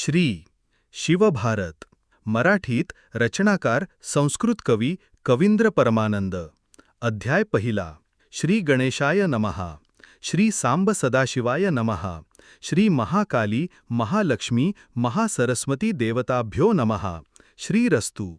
श्री शिवभारत मराठीत रचनाकार संस्कृत कवी कवींद्र परमानंद. अध्याय पहिला. श्री गणेशाय नमहा श्री सांब सदाशिवाय नमहा श्री महाकाली महालक्ष्मी महासरस्वती देवताभ्यो नमहा श्रीरस्तु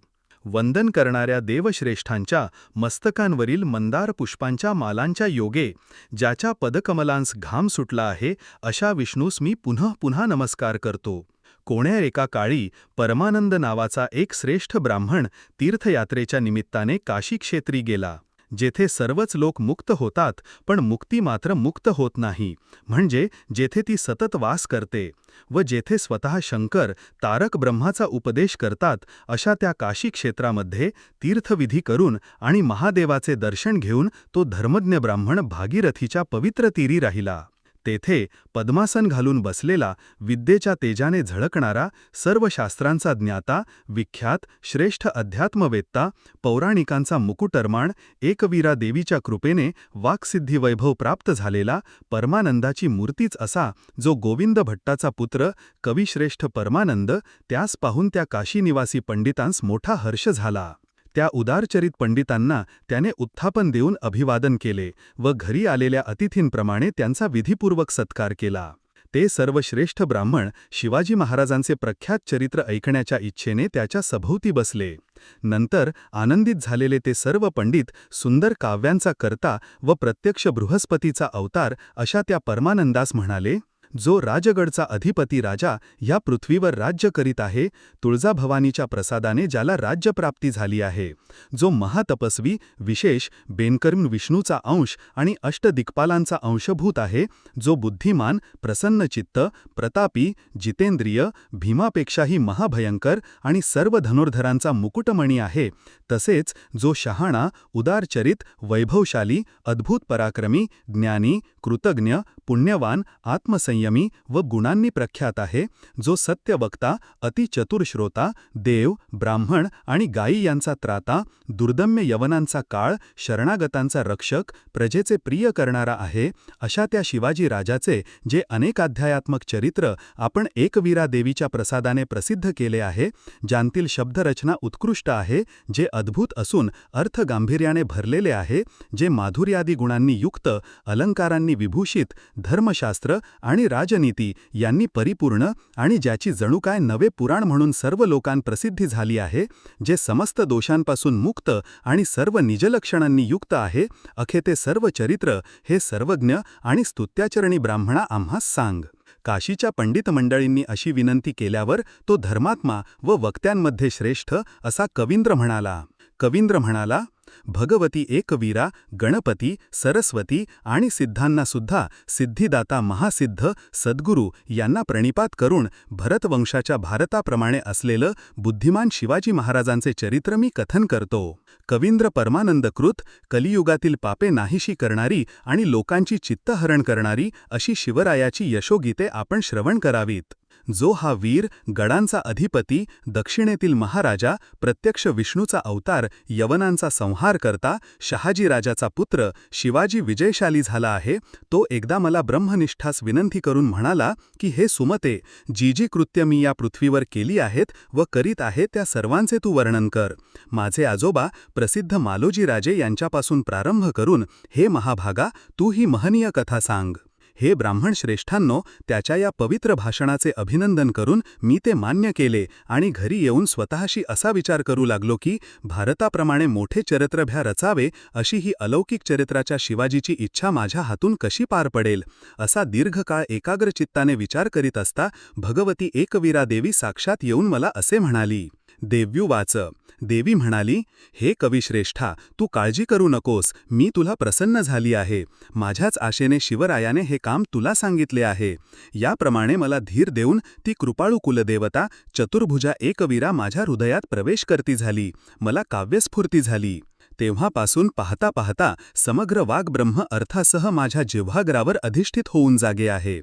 वंदन करणाऱ्या देवश्रेष्ठांच्या मस्तकांवरील मंदार पुष्पांच्या मालांच्या योगे ज्याच्या पदकमलांस घाम सुटला आहे अशा विष्णूस मी पुन्हा पुन्हा नमस्कार करतो. कोण्या एका काळी परमानंद नावाचा एक श्रेष्ठ ब्राह्मण तीर्थयात्रेच्या निमित्ताने काशी क्षेत्री गेला जेथे सर्वच लोक मुक्त होतात पण मुक्ती मात्र मुक्त होत नाही. म्हणजे जेथे ती सतत वास करते व जेथे स्वतः शंकर तारक ब्रह्माचा उपदेश करतात अशा त्या काशी क्षेत्रामध्ये तीर्थविधी करून आणि महादेवाचे दर्शन घेऊन तो धर्मज्ञ ब्राह्मण भागीरथीच्या पवित्र तीरी राहिला. तेथे पद्मासन घालून बसलेला विद्येच्या तेजाने झळकणारा सर्व शास्त्रांचा ज्ञाता विख्यात श्रेष्ठ अध्यात्मवेत्ता पौराणिकांचा मुकुटरमाण एकवीरा देवीच्या कृपेने वाक्सिद्धी वैभव प्राप्त झालेला परमानंदाची मूर्तीच असा जो गोविंद भट्टाचा पुत्र कविश्रेष्ठ परमानंद त्यास पाहून त्या काशीनिवासी पंडितांस मोठा हर्ष झाला. त्या उदारचरित पंडितांना त्याने उत्थापन देऊन अभिवादन केले व घरी आलेल्या अतिथींप्रमाणे त्यांचा विधीपूर्वक सत्कार केला. ते सर्वश्रेष्ठ ब्राह्मण शिवाजी महाराजांचे प्रख्यात चरित्र ऐकण्याच्या इच्छेने त्याच्या सभोवती बसले. नंतर आनंदित झालेले ते सर्व पंडित सुंदर काव्यांचा करता व प्रत्यक्ष बृहस्पतीचा अवतार अशा त्या परमानंदास म्हणाले जो राजगडचा अधिपती राजा ह्या पृथ्वीवर राज्य करीत आहे तुळजाभवानीच्या प्रसादाने ज्याला राज्यप्राप्ती झाली आहे. जो महातपस्वी विशेष बेनकर्म विष्णूचा अंश आणि अष्टदिक्पालांचा अंशभूत आहे जो बुद्धिमान प्रसन्नचित्त प्रतापी जितेंद्रिय भीमापेक्षाही महाभयंकर आणि सर्व धनुर्धरांचा मुकुटमणी आहे तसेच जो शहाणा उदारचरित वैभवशाली अद्भुत पराक्रमी ज्ञानी कृतज्ञ पुण्यवान आत्मसंयमी व गुणांनी प्रख्यात आहे जो सत्यवक्ता अतिचतुर श्रोता देव ब्राह्मण आणि गायी यांचा त्राता दुर्दम्य यवनांचा काळ शरणागतांचा रक्षक प्रजेचे प्रिय करणारा आहे अशा त्या शिवाजी राजाचे जे अनेकाध्यायात्मक चरित्र आपण एकवीरा देवीच्या प्रसादाने प्रसिद्ध केले आहे ज्यांतील शब्दरचना उत्कृष्ट आहे जे अद्भुत असून अर्थगांभीर्याने भरलेले आहे जे माधुर्यादी गुणांनी युक्त अलंकारांनी विभूषित धर्मशास्त्र आणि राजनीती यांनी परिपूर्ण आणि ज्याची जणू काय नवे पुराण म्हणून सर्व लोकांप्रसिद्धी झाली आहे जे समस्त दोषांपासून मुक्त आणि सर्व निजलक्षणांनी युक्त आहे अखे ते सर्व चरित्र हे सर्वज्ञ आणि स्तुत्याचरणी ब्राह्मणा आम्हा सांग. काशीच्या पंडित मंडळींनी अशी विनंती केल्यावर तो धर्मात्मा व वक्त्यांमध्ये श्रेष्ठ असा कवींद्र म्हणाला. कवींद्र म्हणाला भगवती एकवीरा गणपती सरस्वती आणि सिद्धांना सुद्धा सिद्धिदाता महासिद्ध सद्गुरू यांना प्रणिपात करून भरतवंशाच्या भारताप्रमाणे असलेलं बुद्धिमान शिवाजी महाराजांचे चरित्र मी कथन करतो. कवींद्र परमानंदकृत कलियुगातील पापे नाहीशी करणारी आणि लोकांची चित्तहरण करणारी अशी शिवरायाची यशोगीते आपण श्रवण करावीत. जो हा वीर गडांचा अधिपती दक्षिणेतील महाराजा प्रत्यक्ष विष्णूचा अवतार यवनांचा संहार करता शहाजीराजाचा पुत्र शिवाजी विजयशाली झाला आहे तो एकदा मला ब्रह्मनिष्ठास विनंती करून म्हणाला की हे सुमते जी जी कृत्य मी या पृथ्वीवर केली आहेत व करीत आहे त्या सर्वांचे तू वर्णन कर. माझे आजोबा प्रसिद्ध मालोजीराजे यांच्यापासून प्रारंभ करून हे महाभागा तू ही महनीय कथा सांग. हे ब्राह्मण श्रेष्ठांनो त्याच्या या पवित्र भाषणाचे अभिनंदन करून मी ते मान्य केले आणि घरी येऊन स्वतःशी असा विचार करू लागलो की भारताप्रमाणे मोठे चरित्रभ्या रचावे अशी ही अलौकिक चरित्राच्या शिवाजीची इच्छा माझ्या हातून कशी पार पडेल? असा दीर्घकाळ एकाग्रचित्ताने विचार करीत असता भगवती एकवीरा देवी साक्षात येऊन मला असे म्हणाली देव्यू वाच. देवी म्हणाली हे कविश्रेष्ठा तू काळजी करू नकोस. मी तुला प्रसन्न झाली आहे. माझ्याच आशेने शिवरायाने हे काम तुला सांगितले आहे. याप्रमाणे मला धीर देऊन ती कृपाळू कुलदेवता चतुर्भुजा एकवीरा माझ्या हृदयात प्रवेश करती झाली. मला काव्यस्फूर्ती झाली. तेव्हापासून पाहता पाहता समग्र वाग्ब्रह्म अर्थासह माझ्या जिव्हाग्रावर अधिष्ठित होऊन जागे आहे.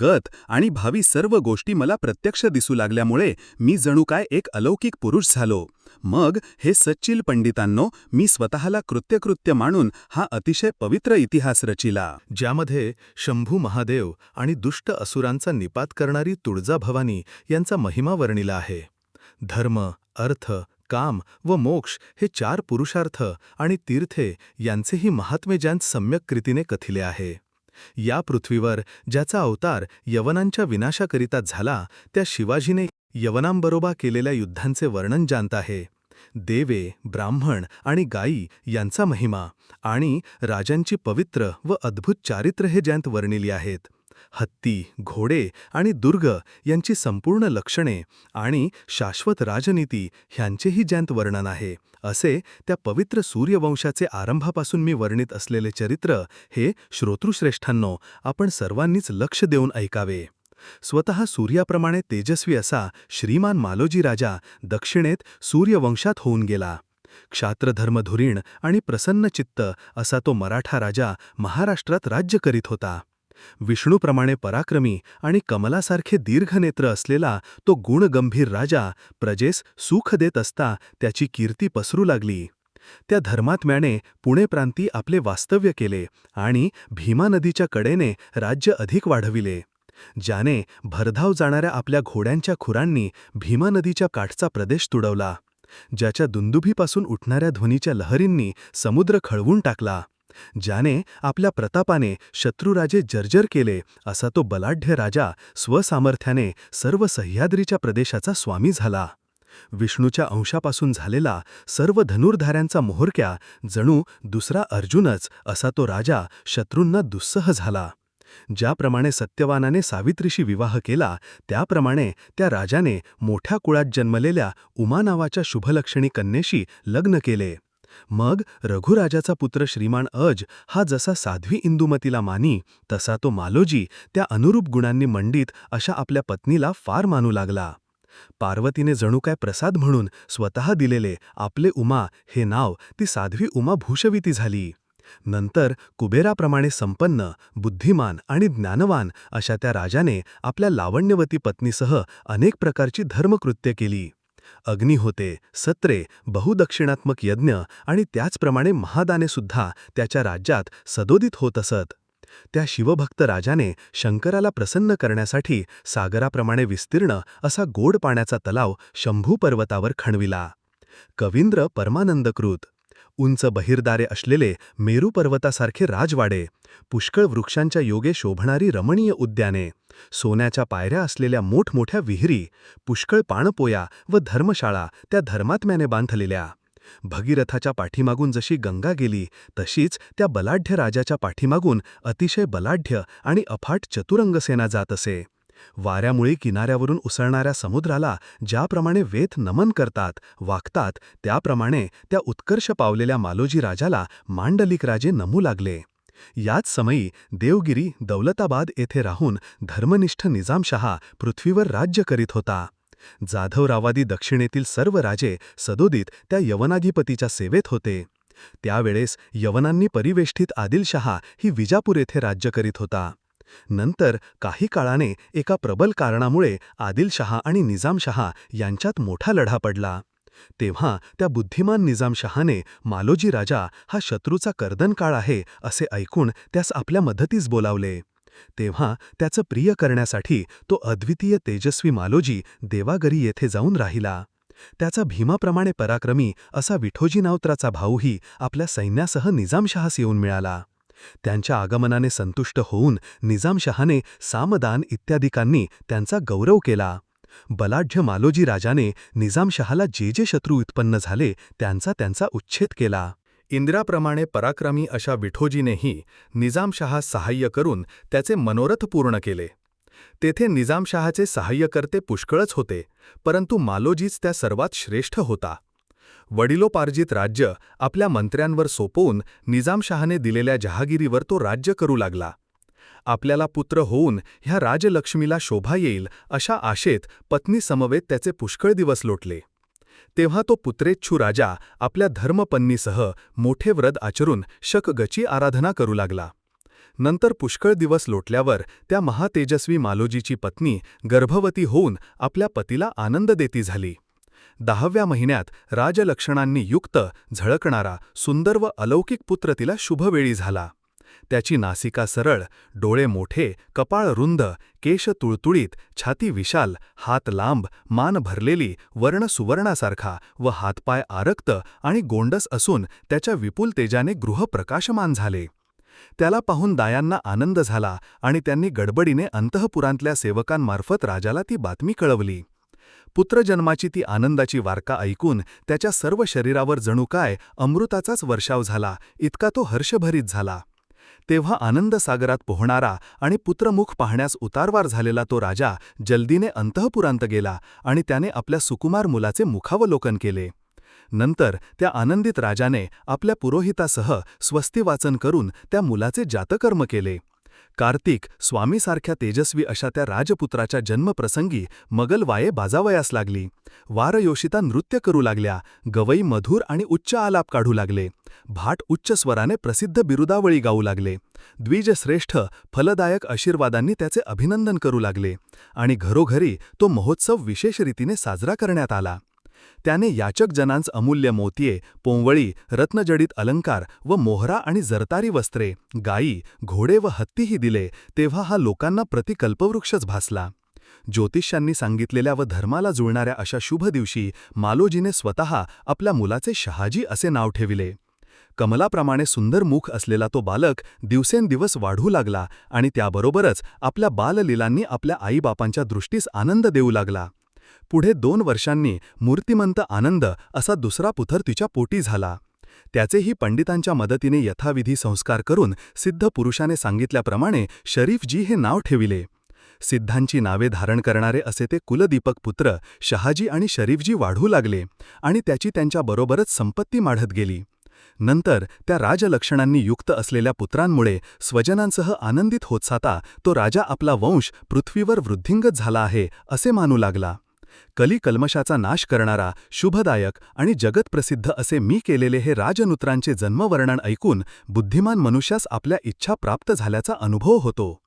गत आणि भावी सर्व गोष्टी मला प्रत्यक्ष दिसू लागल्यामुळे मी जणू काय एक अलौकिक पुरुष झालो. मग हे सच्चिल पंडितांनो मी स्वतःला कृत्यकृत्य मानून हा अतिशय पवित्र इतिहास रचिला. ज्यामध्ये शंभू महादेव आणि दुष्ट असुरांचा निपात करणारी तुळजाभवानी यांचा महिमा वर्णिला आहे. धर्म अर्थ काम व मोक्ष हे चार पुरुषार्थ आणि तीर्थे यांचेही महात्मे ज्यांत सम्यक कृतीने कथिले आहे. या पृथ्वीवर ज्याचा अवतार यवनांच्या विनाशाकरिता झाला त्या शिवाजीने यवनांबरोबर केलेल्या युद्धांचे वर्णन जाणत आहे. देवे ब्राह्मण आणि गायी यांचा महिमा आणि राजांची पवित्र व अद्भुत चारित्र्य हे ज्यांत वर्णिली आहेत. हत्ती घोडे आणि दुर्ग यांची संपूर्ण लक्षणे आणि शाश्वत राजनीती ह्यांचेही ज्यांत वर्णन आहे असे त्या पवित्र सूर्यवंशाचे आरंभापासून मी वर्णित असलेले चरित्र हे श्रोतृश्रेष्ठांनो आपण सर्वांनीच लक्ष देऊन ऐकावे. स्वतः सूर्याप्रमाणे तेजस्वी असा श्रीमान मालोजी राजा दक्षिणेत सूर्यवंशात होऊन गेला. क्षात्रधर्मधुरीण आणि प्रसन्नचित्त असा तो मराठा राजा महाराष्ट्रात राज्य करीत होता. विष्णूप्रमाणे पराक्रमी आणि कमलासारखे दीर्घनेत्र असलेला तो गुणगंभीर राजा प्रजेस सुख देत असता त्याची कीर्ती पसरू लागली. त्या धर्मात्म्याने पुणे प्रांती आपले वास्तव्य केले आणि भीमा नदीच्या कडेने राज्य अधिक वाढविले. ज्याने भरधाव जाणाऱ्या आपल्या घोड्यांच्या खुरांनी भीमा नदीच्या काठचा प्रदेश तुडवला. ज्याच्या दुंदुभीपासून उठणाऱ्या ध्वनीच्या लहरींनी समुद्र खळवून टाकला. ज्याने आपल्या प्रतापाने शत्रुराजे जर्जर केले असा तो बलाढ्य राजा स्वसामर्थ्याने सर्व सह्याद्रीच्या प्रदेशाचा स्वामी झाला. विष्णूच्या अंशापासून झालेला सर्व धनुर्धाऱ्यांचा मोहरक्या जणू दुसरा अर्जुनच असा तो राजा शत्रूंना दुस्सह झाला. ज्याप्रमाणे सत्यवानाने सावित्रीशी विवाह केला त्याप्रमाणे त्या राजाने मोठ्या कुळात जन्मलेल्या उमा नावाच्या शुभलक्षणी कन्येशी लग्न केले. मग रघुराजाचा पुत्र श्रीमान अज हा जसा साध्वी इंदुमतीला मानी तसा तो मालोजी त्या अनुरूप गुणांनी मंडित अशा आपल्या पत्नीला फार मानू लागला. पार्वतीने जणू काय प्रसाद म्हणून स्वतः दिलेले आपले उमा हे नाव ती साध्वी उमा भूषविती झाली. नंतर कुबेराप्रमाणे संपन्न बुद्धिमान आणि ज्ञानवान अशा त्या राजाने आपल्या लावण्यवती पत्नीसह अनेक प्रकारची धर्मकृत्य केली. अग्निहोते सत्रे बहुदक्षिणात्मक यज्ञ आणि त्याचप्रमाणे महादानेसुद्धा त्याच्या राज्यात सदोदित होत असत. त्या शिवभक्त राजाने शंकराला प्रसन्न करण्यासाठी सागराप्रमाणे विस्तीर्ण असा गोड पाण्याचा तलाव शंभू पर्वतावर खणविला. कवींद्र परमानंदकृत उंच बहिर्दारे असलेले मेरू पर्वतासारखे राजवाडे पुष्कळ वृक्षांच्या योगे शोभणारी रमणीय उद्याने सोन्याच्या पायऱ्या असलेल्या मोठमोठ्या विहिरी पुष्कळ पाणपोया व धर्मशाळा त्या धर्मात्म्याने बांधलेल्या. भगीरथाच्या पाठीमागून जशी गंगा गेली तशीच त्या बलाढ्य राजाच्या पाठीमागून अतिशय बलाढ्य आणि अफाट चतुरंगसेना जात असे. वाऱ्यामुळे किनाऱ्यावरून उसळणाऱ्या समुद्राला ज्याप्रमाणे वेथ नमन करतात वागतात त्याप्रमाणे त्या उत्कर्ष पावलेल्या मालोजी राजाला मांडलिक राजे नमू लागले. याच समयी देवगिरी दौलताबाद येथे राहून धर्मनिष्ठ निजामशहा पृथ्वीवर राज्य करीत होता. जाधवरावादी दक्षिणेतील सर्व राजे सदोदित त्या यवनाधिपतीच्या सेवेत होते. त्यावेळेस यवनांनी परिवेष्टित आदिलशहा ही विजापूर येथे राज्य करीत होता. नंतर काही काळाने एका प्रबल कारणामुळे आदिलशहा आणि निजामशहा यांच्यात मोठा लढा पडला. तेव्हा त्या बुद्धिमान निजामशहाने मालोजी राजा हा शत्रूचा कर्दन काळ आहे असे ऐकून त्यास आपल्या मदतीस बोलावले. तेव्हा त्याचं प्रिय करण्यासाठी तो अद्वितीय तेजस्वी मालोजी देवागरी येथे जाऊन राहिला. त्याचा भीमाप्रमाणे पराक्रमी असा विठोजी नावत्राचा भाऊही आपल्या सैन्यासह निजामशहास येऊन मिळाला. त्यांच्या आगमनाने संतुष्ट होऊन निजामशहाने सामदान इत्यादिकांनी त्यांचा गौरव केला. बलाढ्य मालोजी राजाने निजामशहाला जे जे शत्रू उत्पन्न झाले त्यांचा त्यांचा उच्छेद केला. इंद्राप्रमाणे पराक्रमी अशा विठोजीनेही निजामशहा सहाय्य करून त्याचे मनोरथ पूर्ण केले. तेथे निजामशहाचे सहाय्यकर्ते पुष्कळच होते परंतु मालोजीच त्या सर्वात श्रेष्ठ होता. वडिलोपार्जित राज्य आपल्या मंत्र्यांवर सोपवून निजामशहाने दिलेल्या जहागिरीवर तो राज्य करू लागला. आपल्याला पुत्र होऊन ह्या राजलक्ष्मीला शोभा येईल अशा आशेत पत्नीसमवेत त्याचे पुष्कळ दिवस लोटले. तेव्हा तो पुत्रेच्छू राजा आपल्या धर्मपन्नीसह मोठे व्रत आचरून शकगची आराधना करू लागला. नंतर पुष्कळ दिवस लोटल्यावर त्या महातेजस्वी मालोजीची पत्नी गर्भवती होऊन आपल्या पतीला आनंद देती झाली. दहाव्या महिन्यात राजलक्षणांनी युक्त झळकणारा सुंदर व अलौकिक पुत्र तिला शुभवेळी झाला. त्याची नासिका सरळ डोळे मोठे कपाळ रुंद केश तुळतुळीत छाती विशाल हात लांब मान भरलेली वर्ण सुवर्णासारखा व हातपाय आरक्त आणि गोंडस असून त्याच्या विपुल तेजाने गृह प्रकाशमान झाले. त्याला पाहून दायांना आनंद झाला आणि त्यांनी गडबडीने अंतःपुरांतल्या सेवकांमार्फत राजाला ती बातमी कळवली. पुत्रजन्माची ती आनंदाची वारका ऐकून त्याच्या सर्व शरीरावर जणू काय अमृताचाच वर्षाव झाला इतका तो हर्षभरीत झाला. तेव्हा आनंदसागरात पोहणारा आणि पुत्रमुख पाहण्यास उतारवार झालेला तो राजा जल्दीने अंतःपुरांत गेला आणि त्याने आपल्या सुकुमार मुलाचे मुखावलोकन केले. नंतर त्या आनंदित राजाने आपल्या पुरोहितासह स्वस्तिवाचन करून त्या मुलाचे जातकर्म केले. कार्तिक स्वामीसारख्या तेजस्वी अशा त्या राजपुत्राच्या जन्मप्रसंगी मगल वाये बाजावयास लागली. वारयोषिता नृत्य करू लागल्या. गवई मधुर आणि उच्च आलाप काढू लागले. भाट उच्च स्वराने प्रसिद्ध बिरुदावळी गाऊ लागले. द्विजश्रेष्ठ फलदायक आशीर्वादांनी त्याचे अभिनंदन करू लागले. आणि घरोघरी तो महोत्सव विशेष रीतीने साजरा करण्यात आला. त्याने याचक जनांस अमूल्य मोतीये पोंवळी रत्नजडित अलंकार व मोहरा आणि जरतारी वस्त्रे गायी घोडे व हत्तीही दिले तेव्हा हा लोकांना प्रतिकल्पवृक्षच भासला. ज्योतिष्यांनी सांगितलेल्या व धर्माला जुळणाऱ्या अशा शुभ दिवशी मालोजीने स्वतः आपल्या मुलाचे शहाजी असे नाव ठेविले. कमलाप्रमाणे सुंदर मुख असलेला तो बालक दिवसेंदिवस वाढू लागला आणि त्याबरोबरच आपल्या बाललीलांनी आपल्या आईबापांच्या दृष्टीस आनंद देऊ लागला. पुढे दोन वर्षांनी मूर्तिमंत आनंद असा दुसरा पुथर तिच्या पोटी झाला. त्याचेही पंडितांच्या मदतीने यथाविधी संस्कार करून सिद्ध पुरुषाने सांगितल्याप्रमाणे शरीफजी हे नाव ठेविले. सिद्धांची नावे धारण करणारे असे ते कुलदीपक पुत्र शहाजी आणि शरीफजी वाढू लागले आणि त्याची त्यांच्याबरोबरच संपत्ती माढत गेली. नंतर त्या राजलक्षणांनी युक्त असलेल्या पुत्रांमुळे स्वजनांसह आनंदित होत साता तो राजा आपला वंश पृथ्वीवर वृद्धिंगत झाला आहे असे मानू लागला. कलीकल्मशाचा नाश करणारा शुभदायक आणि जगतप्रसिद्ध असे मी केलेले हे राजनुत्रांचे जन्मवर्णन ऐकून बुद्धिमान मनुष्यास आपल्या इच्छा प्राप्त झाल्याचा अनुभव होतो.